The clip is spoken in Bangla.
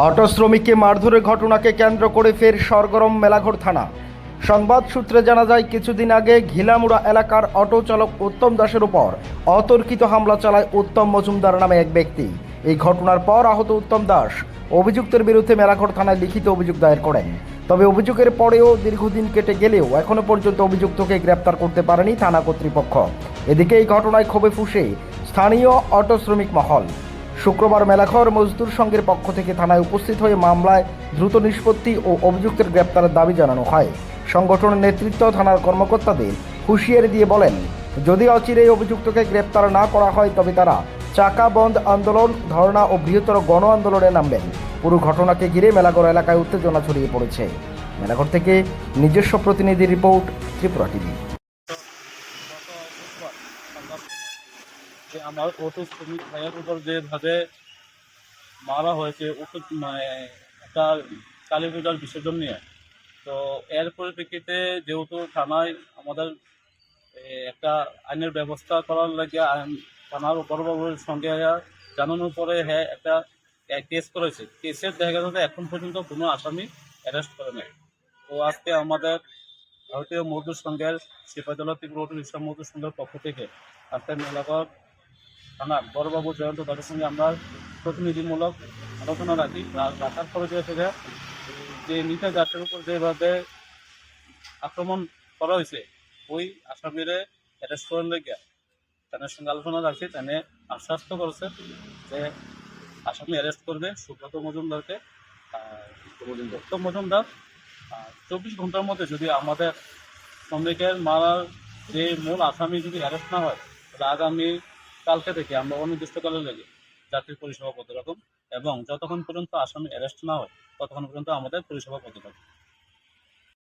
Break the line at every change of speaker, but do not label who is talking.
অটো শ্রমিককে মারধরের ঘটনাকে কেন্দ্র করে ফের সরগরম মেলাঘর থানা। সংবাদ সূত্রে জানা যায়, কিছুদিন আগে ঘিলামুড়া এলাকার অটো চালক উত্তম দাসের উপর অতর্কিত হামলা চালায় উত্তম মজুমদার নামে এক ব্যক্তি। এই ঘটনার পর আহত উত্তম দাস অভিযুক্তের বিরুদ্ধে মেলাঘর থানায় লিখিত অভিযোগ দায়ের করেন। তবে অভিযোগের পরেও দীর্ঘদিন কেটে গেলেও এখনও পর্যন্ত অভিযুক্তকে গ্রেপ্তার করতে পারেনি থানা কর্তৃপক্ষ। এদিকে এই ঘটনায় ক্ষোভে ফুসে স্থানীয় অটো শ্রমিক মহল। শুক্রবার মেলাঘর মজদুর সংঘের পক্ষ থেকে থানায় উপস্থিত হয়ে মামলায় দ্রুত নিষ্পত্তি ও অভিযুক্তের গ্রেপ্তারের দাবি জানানো হয়। সংগঠনের নেতৃত্ব থানার কর্মকর্তাদের হুঁশিয়ারি দিয়ে বলেন যদি অচিরেই অভিযুক্তকে গ্রেপ্তার না করা হয়, তবে তারা চাকা বন্ধ আন্দোলন, ধর্ণা ও বৃহত্তর গণ আন্দোলনে নামবেন। পুরো ঘটনাকে ঘিরে মেলাঘর এলাকায় উত্তেজনা ছড়িয়ে পড়েছে। মেলাঘর থেকে নিজস্ব প্রতিনিধি রিপোর্ট, ত্রিপুরা টিভি।
যে আমার অটো শ্রমিক ভাইয়ের উপর যেভাবে মারা হয়েছে ওষুধ মানে একটা কালী পূজার বিসর্জন নিয়ে। তো এর পরিপ্রেক্ষিতে যেহেতু থানায় আমাদের একটা আইনের ব্যবস্থা করার লাগে থানার বড়বাবুর সঙ্গে জানানোর পরে হ্যাঁ একটা কেস করেছে। কেসের দেখা যাচ্ছে এখন পর্যন্ত কোনো আসামি অ্যারেস্ট করে নাই। তো আজকে আমাদের ভারতীয় মজদুর সংঘের সিপাহীজলা ত্রিপুরা অটো রিক্সা মজদুর সংঘের পক্ষ থেকে আজকে মেলাঘর থানা বড়বাবু জয়ন্ত তাদের সঙ্গে আমরা প্রতিনিধিমূলক আলোচনা রাখি। রাখার পরে যে সেটা যে নিতা জাতের উপর যেভাবে আক্রমণ করা হয়েছে, ওই আসামিরে অ্যারেস্ট করার লেগে তাদের সঙ্গে আলোচনা রাখছি তানে আশ্বস্ত করেছে যে আসামি অ্যারেস্ট করবে সুব্রত মজুমদারকে। উত্তম মজুমদার চব্বিশ ঘণ্টার মধ্যে যদি আমাদের শ্রমিকের মারার যে মূল আসামি যদি অ্যারেস্ট না হয়, তাহলে আগামী কালকে থেকে আমরা অনির্দিষ্টকালের লেগে যাত্রী পরিষেবা কত রকম এবং যতক্ষণ পর্যন্ত আসামি অ্যারেস্ট না হয়, ততক্ষণ পর্যন্ত আমাদের পরিষেবা কত থাকুন